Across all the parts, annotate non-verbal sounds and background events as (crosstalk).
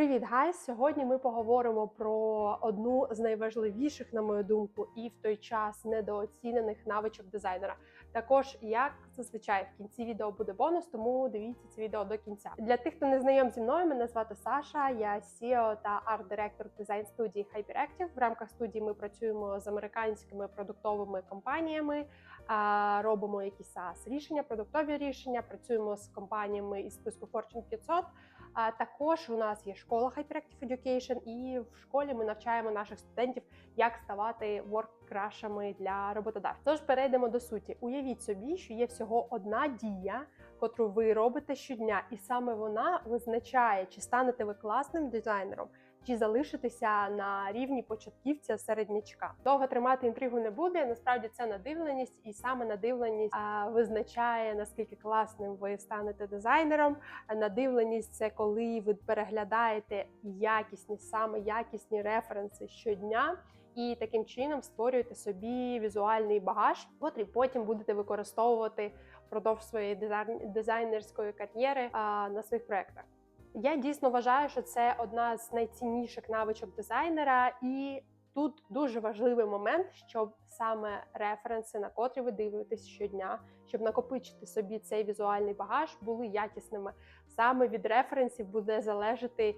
Привіт, гайс! Сьогодні ми поговоримо про одну з найважливіших, на мою думку, і в той час недооцінених навичок дизайнера. Також, як зазвичай, в кінці відео буде бонус, тому дивіться це відео до кінця. Для тих, хто не знайом зі мною, мене звати Саша. Я CEO та арт-директор дизайн студії Hyperactive. В рамках студії ми працюємо з американськими продуктовими компаніями, робимо якісь SaaS рішення, продуктові рішення. Працюємо з компаніями із списку Fortune 500. А також у нас є школа Hyperactive Education, і в школі ми навчаємо наших студентів, як ставати ворк-крашами для роботодавців. Тож перейдемо до суті. Уявіть собі, що є всього одна дія, котру ви робите щодня, і саме вона визначає, чи станете ви класним дизайнером. Чи залишитися на рівні початківця середнячка. Довго тримати інтригу не буде. Насправді це надивленість, і саме надивленість а, визначає наскільки класним ви станете дизайнером. Надивленість це коли ви переглядаєте якісні, саме якісні референси щодня. І таким чином створюєте собі візуальний багаж, котрий потім будете використовувати впродовж своєї дизайнерської кар'єри а, на своїх проектах. Я дійсно вважаю, що це одна з найцінніших навичок дизайнера, і тут дуже важливий момент, щоб саме референси, на котрі ви дивитесь щодня, щоб накопичити собі цей візуальний багаж, були якісними. Саме від референсів буде залежати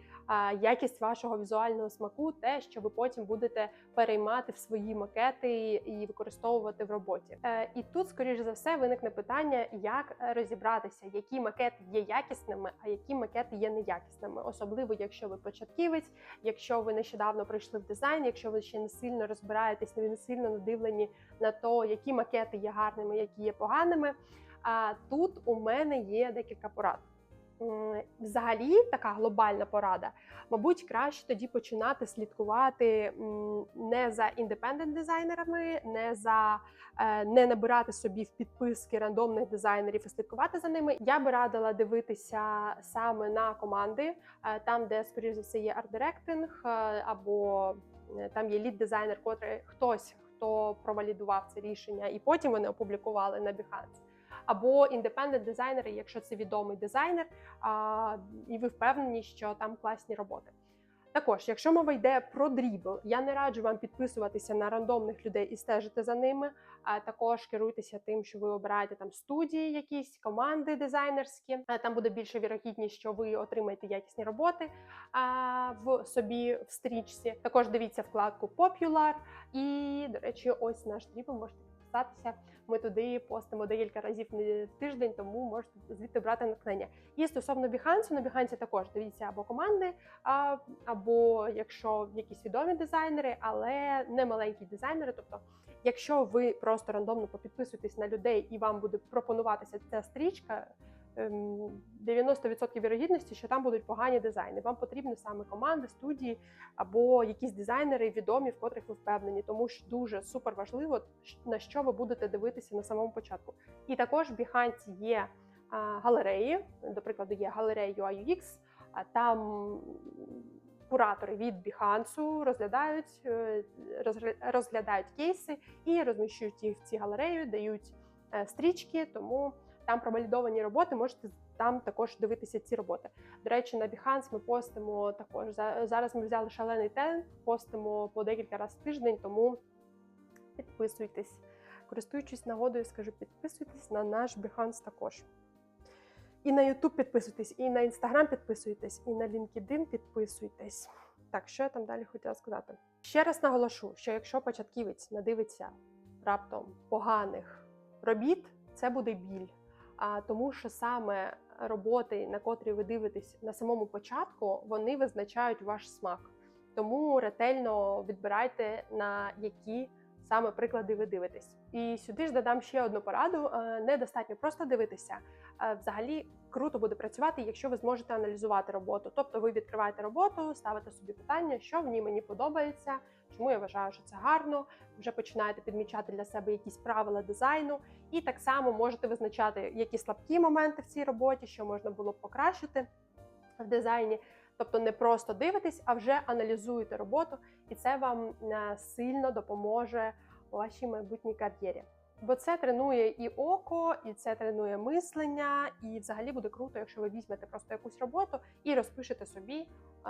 якість вашого візуального смаку, те, що ви потім будете переймати в свої макети і використовувати в роботі. Е, і тут, скоріш за все, виникне питання, як розібратися, які макети є якісними, а які макети є неякісними, особливо якщо ви початківець, якщо ви нещодавно прийшли в дизайн, якщо ви ще не сильно розбираєтесь, не сильно надивлені на то, які макети є гарними, які є поганими. А тут у мене є декілька порад. Взагалі, така глобальна порада. Мабуть, краще тоді починати слідкувати не за індепендент дизайнерами, не за е, не набирати собі в підписки рандомних дизайнерів і слідкувати за ними. Я би радила дивитися саме на команди, е, там, де скоріш за все є арт-директинг, е, або там є лід-дизайнер, котрий хтось, хто провалідував це рішення, і потім вони опублікували на Behance або індепендент дизайнери, якщо це відомий дизайнер, а, і ви впевнені, що там класні роботи. Також, якщо мова йде про дрібл, я не раджу вам підписуватися на рандомних людей і стежити за ними. А також керуйтеся тим, що ви обираєте там студії, якісь команди дизайнерські. А Там буде більша вірогідність, що ви отримаєте якісні роботи в собі в стрічці. Також дивіться вкладку Popular. І, до речі, ось наш дрібл можете підписатися. Ми туди постимо декілька разів на тиждень, тому можете звідти брати натхнення. І стосовно Behance, на Behance також дивіться або команди, або якщо якісь відомі дизайнери, але не маленькі дизайнери. Тобто, якщо ви просто рандомно попідписуєтесь на людей і вам буде пропонуватися ця стрічка. Ем, 90% вірогідності, що там будуть погані дизайни. Вам потрібні саме команди, студії або якісь дизайнери відомі, в котрих ви впевнені, тому що дуже супер важливо на що ви будете дивитися на самому початку. І також в Behance є галереї, до прикладу, є галерея UI UX, а там куратори від Behance розглядають, е, розглядають кейси і розміщують їх в ці галереї, дають е, стрічки, тому там провалідовані роботи, можете там також дивитися ці роботи. До речі, на Behance ми постимо також. За- Зараз ми взяли шалений темп, постимо по декілька разів в тиждень, тому підписуйтесь. Користуючись нагодою, скажу, підписуйтесь на наш Behance також. І на YouTube підписуйтесь, і на Instagram підписуйтесь, і на LinkedIn підписуйтесь. Так, що я там далі хотіла сказати? Ще раз наголошу, що якщо початківець надивиться раптом поганих робіт, це буде біль. А тому, що саме роботи, на котрі ви дивитесь на самому початку, вони визначають ваш смак. Тому ретельно відбирайте на які саме приклади ви дивитесь. І сюди ж додам ще одну пораду: Е, недостатньо просто дивитися. Е, Взагалі круто буде працювати, якщо ви зможете аналізувати роботу. Тобто ви відкриваєте роботу, ставите собі питання, що в ній мені подобається, чому я вважаю, що це гарно. Вже починаєте підмічати для себе якісь правила дизайну, і так само можете визначати, які слабкі моменти в цій роботі, що можна було б покращити в дизайні. Тобто не просто дивитесь, а вже аналізуєте роботу, і це вам е, сильно допоможе у вашій майбутній кар'єрі. Бо це тренує і око, і це тренує мислення, і взагалі буде круто, якщо ви візьмете просто якусь роботу і розпишете собі,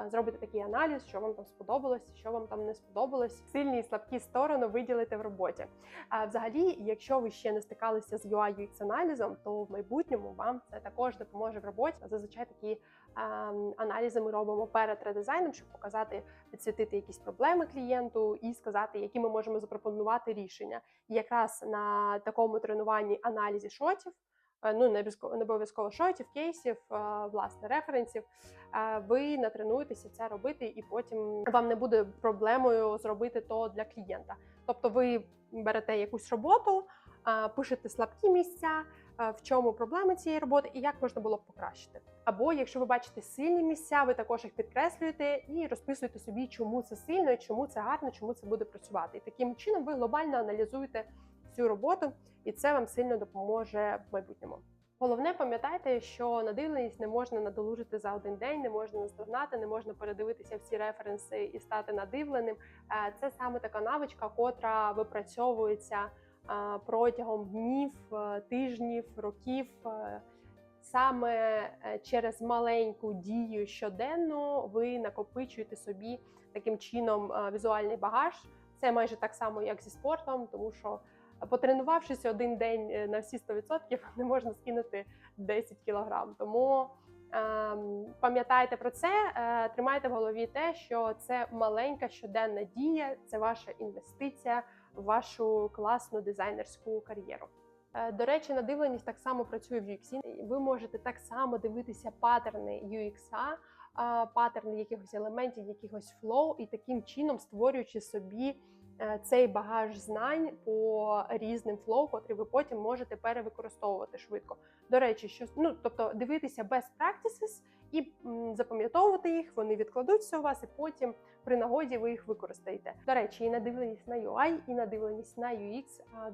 зробите такий аналіз, що вам там сподобалось, що вам там не сподобалось. Сильні і слабкі сторони виділите в роботі. А взагалі, якщо ви ще не стикалися з UI UX аналізом, то в майбутньому вам це також допоможе в роботі. Зазвичай такі ем, аналізи ми робимо перед редизайном, щоб показати, підсвітити якісь проблеми клієнту і сказати, які ми можемо запропонувати рішення. І якраз на такому тренуванні аналізі шотів. Е, Ну, не обов'язково шотів, кейсів, е, власне, референсів. е, Ви натренуєтеся це робити, і потім вам не буде проблемою зробити то для клієнта. Тобто, ви берете якусь роботу, пишете слабкі місця, в чому проблеми цієї роботи і як можна було б покращити. Або якщо ви бачите сильні місця, ви також їх підкреслюєте і розписуєте собі, чому це сильно, чому це гарно, чому це буде працювати. І таким чином ви глобально аналізуєте всю роботу, і це вам сильно допоможе в майбутньому. Головне, пам'ятайте, що надивленість не можна надолужити за один день, не можна наздогнати, не можна передивитися всі референси і стати надивленим. Е, Це саме така навичка, котра випрацьовується е, протягом днів, е, тижнів, років. Саме через маленьку дію щоденно ви накопичуєте собі таким чином візуальний багаж. Це майже так само, як зі спортом, тому що потренувавшись один день е, на всі 100%, (laughs) не можна скинути 10 кілограм. Тому ем, пам'ятайте про це, е, тримайте в голові те, що це маленька щоденна дія, це ваша інвестиція в вашу класну дизайнерську кар'єру. Е, До речі, надивленість так само працює в UX. Ви можете так само дивитися паттерни UX, паттерни якихось елементів, якихось флоу, і таким чином створюючи собі цей багаж знань по різним флоу, котрі ви потім можете перевикористовувати швидко. До речі, що ну тобто дивитися best practices і запам'ятовувати їх, вони відкладуться у вас, і потім при нагоді ви їх використаєте. До речі, і надивленість на UI, і надивленість на UX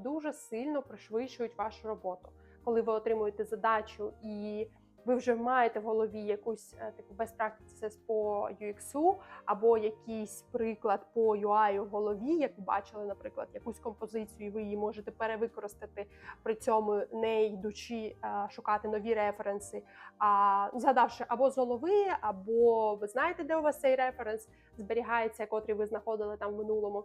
дуже сильно пришвидшують вашу роботу. Коли ви отримуєте задачу і ви вже маєте в голові якусь е, таку best practices по UX, або якийсь приклад по UI в голові, як бачили, наприклад, якусь композицію, і ви її можете перевикористати при цьому, не йдучи е, шукати нові референси, а згадавши або з голови, або ви знаєте, де у вас цей референс зберігається, котрий ви знаходили там в минулому.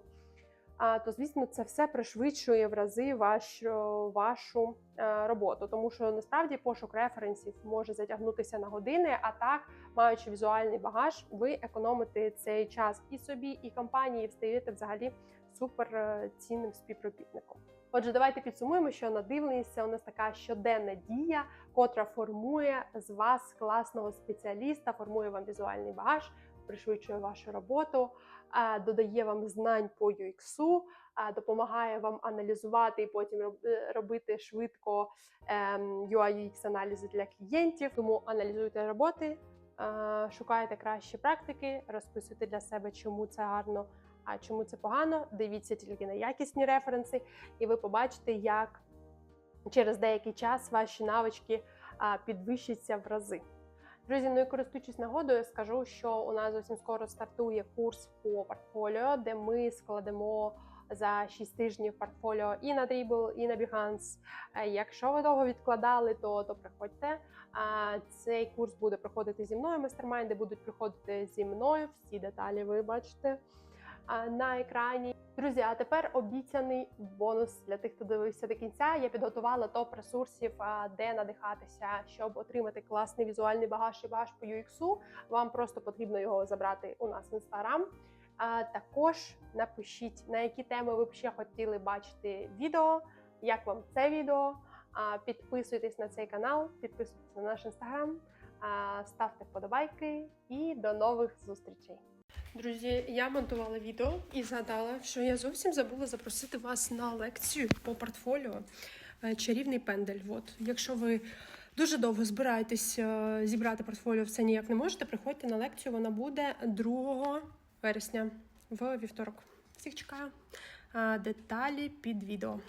А, то звісно, це все пришвидшує в рази вашу, вашу е, роботу, тому що насправді пошук референсів може затягнутися на години. А так, маючи візуальний багаж, ви економите цей час і собі, і компанії, і стаєте взагалі супер е, цінним співробітником. Отже, давайте підсумуємо, що надивленість це у нас така щоденна дія, котра формує з вас класного спеціаліста, формує вам візуальний багаж, пришвидшує вашу роботу, додає вам знань по UX, допомагає вам аналізувати і потім е, робити швидко ем, UI UX аналізи для клієнтів. Тому аналізуйте роботи, е, шукайте кращі практики, розписуйте для себе, чому це гарно, а чому це погано. Дивіться тільки на якісні референси, і ви побачите, як через деякий час ваші навички підвищаться в рази. Друзі, ну і користуючись нагодою, скажу, що у нас зовсім скоро стартує курс по портфоліо, де ми складемо за 6 тижнів портфоліо і на Dribble, і на Behance. Е, Якщо ви довго відкладали, то, то приходьте. Цей курс буде проходити зі мною. Мастермайнди будуть приходити зі мною. Всі деталі ви бачите на екрані. Друзі, а тепер обіцяний бонус для тих, хто дивився до кінця. Я підготувала топ ресурсів, де надихатися, щоб отримати класний візуальний багаж і багаж по UX. Вам просто потрібно його забрати у нас в інстаграм. А також напишіть, на які теми ви б ще хотіли бачити відео, як вам це відео. Підписуйтесь на цей канал, підписуйтесь на наш інстаграм, ставте вподобайки і до нових зустрічей. Друзі, я монтувала відео і згадала, що я зовсім забула запросити вас на лекцію по портфоліо е, Чарівний пендель. От, якщо ви дуже довго збираєтесь е, зібрати портфоліо, все ніяк не можете, приходьте на лекцію. Вона буде 2 вересня в вівторок. Всіх чекаю. Деталі під відео.